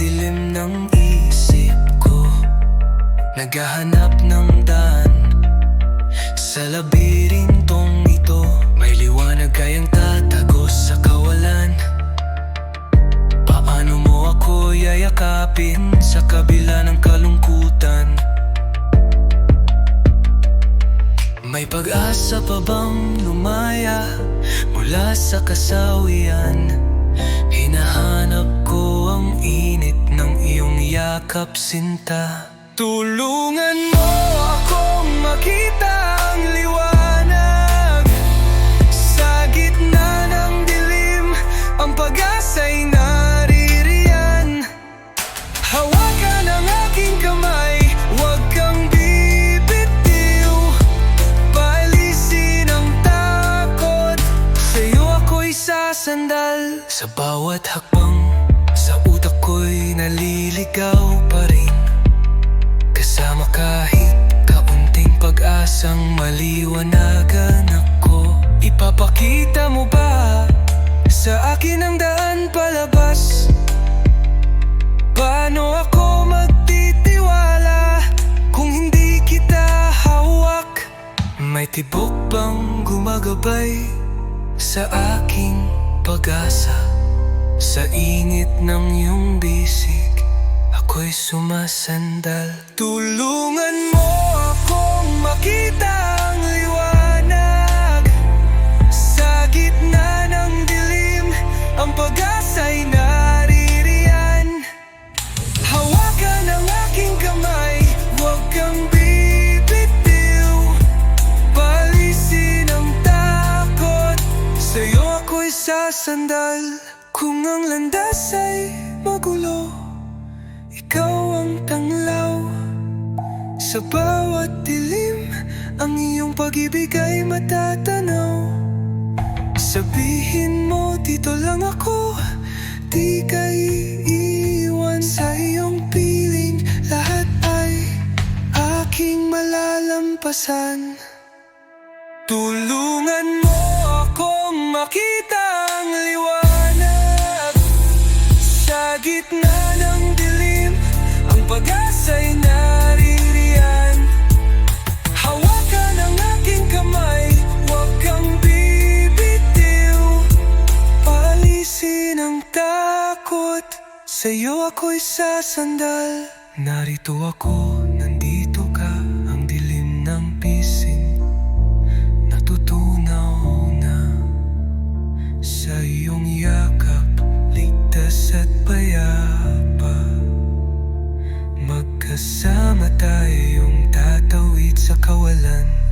dilim ng isip ko. Naghahanap ng daan Sa labirintong ito. May liwanag kayang tatagos sa kawalan. Paano mo ako yayakapin Sa kabila ng kalungkutan? May pag-asa pa bang lumaya Mula sa kasawian Hinahanap ko ang init ng iyong yakap sinta. Tulungan mo akong makita ang liwanag. Sa gitna ng dilim Ang pag-asa'y naririyan ako'y sasandal Sa bawat hakbang Sa utak ko'y naliligaw pa rin Kasama kahit kaunting pag-asang maliwanagan ako Ipapakita mo ba sa akin ang daan palabas? Paano ako magtitiwala kung hindi kita hawak? May tibok bang gumagabay sa aking pag-asa? Sa init ng iyong bisig, ako'y sumasandal Tulungan mo sa'yo ako'y sasandal. Kung ang landas ay magulo, ikaw ang tanglaw. Sa bawat dilim, ang iyong pag-ibig ay matatanaw. Sabihin mo dito lang ako. Di ka iiwan sa iyong piling. Lahat ay aking malalampasan. Tulungan mo makita ang liwanag. Sa gitna ng dilim Ang pag-asa'y naririyan. Hawakan ang aking kamay Huwag kang bibitiw. Paalisin ang takot Sa'yo ako'y sasandal. Narito ako pangalan